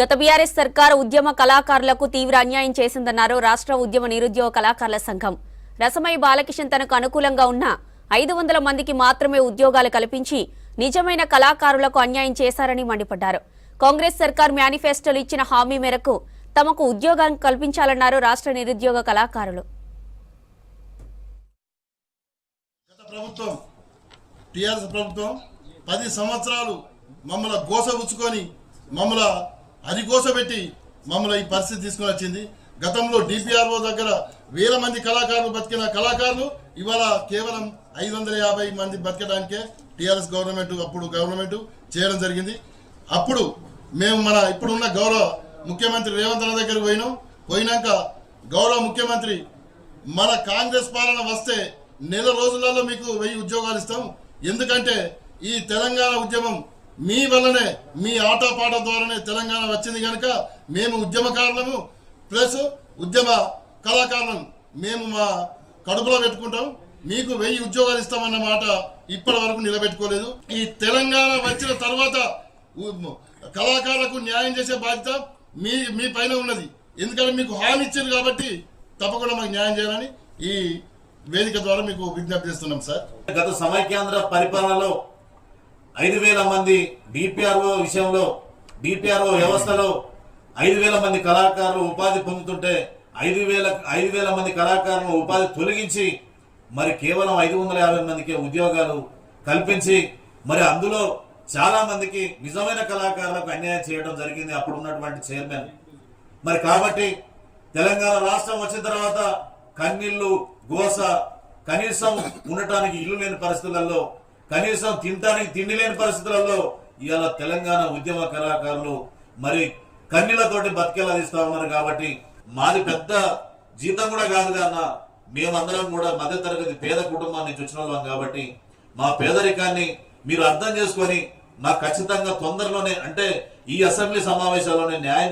గత బీఆర్ఎస్ సర్కార్ ఉద్యమ కళాకారులకు తీవ్ర అన్యాయం చేసిందన్నారు రాష్ట్ర ఉద్యమ నిరుద్యోగ కళాకారుల సంఘం. రసమై బాలకిషన్ తనకు అనుకూలంగా ఉన్న ఐదు వందల మందికి మాత్రమే ఉద్యోగాలు కల్పించి నిజమైన కళాకారులకు అన్యాయం చేశారని మండిపడ్డారు. కాంగ్రెస్ సర్కార్ మేనిఫెస్టోలు ఇచ్చిన హామీ మేరకు తమకు ఉద్యోగం కల్పించాలన్నారు రాష్ట్ర నిరుద్యోగ కళాకారులు. ప్రభుత్వం టిఆర్ఎస్ ప్రభుత్వం పది సంవత్సరాలు మమ్మల్ని అది కోసపెట్టి మమ్మల్ని ఈ పరిస్థితి తీసుకుని వచ్చింది. గతంలో డిపిఆర్ఓ దగ్గర వేల మంది కళాకారులు బతికిన కళాకారులు ఇవాళ కేవలం ఐదు వందల యాభై మంది బతకడానికే టిఆర్ఎస్ గవర్నమెంట్ అప్పుడు గవర్నమెంట్ చేయడం జరిగింది. అప్పుడు మేము మన ఇప్పుడున్న గౌరవ ముఖ్యమంత్రి రేవంత్ రెడ్డి దగ్గరికి పోయినాం. పోయినాక గౌరవ ముఖ్యమంత్రి మన కాంగ్రెస్ పాలన వస్తే నెల రోజులలో మీకు వెయ్యి ఉద్యోగాలు ఇస్తాం. ఎందుకంటే ఈ తెలంగాణ ఉద్యమం మీ వల్లనే మీ ఆటపాట ద్వారానే తెలంగాణ వచ్చింది కనుక మేము ఉద్యమకారులము ప్లస్ ఉద్యమ కళాకారులం. మేము మా కడుపులో పెట్టుకుంటాం. మీకు వెయ్యి ఉద్యోగాలు ఇస్తామన్న మాట ఇప్పటి వరకు నిలబెట్టుకోలేదు. ఈ తెలంగాణ వచ్చిన తర్వాత కళాకారులకు న్యాయం చేసే బాధ్యత మీ మీ పైన ఉన్నది. ఎందుకంటే మీకు హామీ ఇచ్చారు కాబట్టి తప్పకుండా మాకు న్యాయం చేయాలని ఈ వేదిక ద్వారా మీకు విజ్ఞప్తి చేస్తున్నాం సార్. గత సమైక్యాంధ్ర పరిపాలనలో ఐదు వేల మంది డిపిఆర్ఓ విషయంలో డిపిఆర్ఓ వ్యవస్థలో ఐదు వేల మంది కళాకారులు ఉపాధి పొందుతుంటే ఐదు వేల ఐదు వేల మంది కళాకారులను ఉపాధి తొలగించి మరి కేవలం ఐదు వందల యాభై మందికి ఉద్యోగాలు కల్పించి మరి అందులో చాలా మందికి నిజమైన కళాకారులకు అన్యాయం చేయడం జరిగింది అప్పుడు ఉన్నటువంటి చైర్మన్. మరి కాబట్టి తెలంగాణ రాష్ట్రం వచ్చిన తర్వాత కన్నీళ్ళు గోస కనీసం ఉండటానికి ఇల్లు లేని పరిస్థితులలో కనీసం తినడానికి తిండి లేని పరిస్థితులలో ఇవాళ తెలంగాణ ఉద్యమ కళాకారులు మరి కన్నీళ్ళతోటి బతికేలా తీస్తా ఉన్నారు కాబట్టి మాది పెద్ద జీతం కూడా కాదు కాన మేమందరం కూడా మధ్యతరగతి పేద కుటుంబం నుంచి వచ్చిన వాళ్ళం కాబట్టి మా పేదరికాన్ని మీరు అర్థం చేసుకొని నాకు ఖచ్చితంగా తొందరలోనే అంటే ఈ అసెంబ్లీ సమావేశాల్లోనే న్యాయం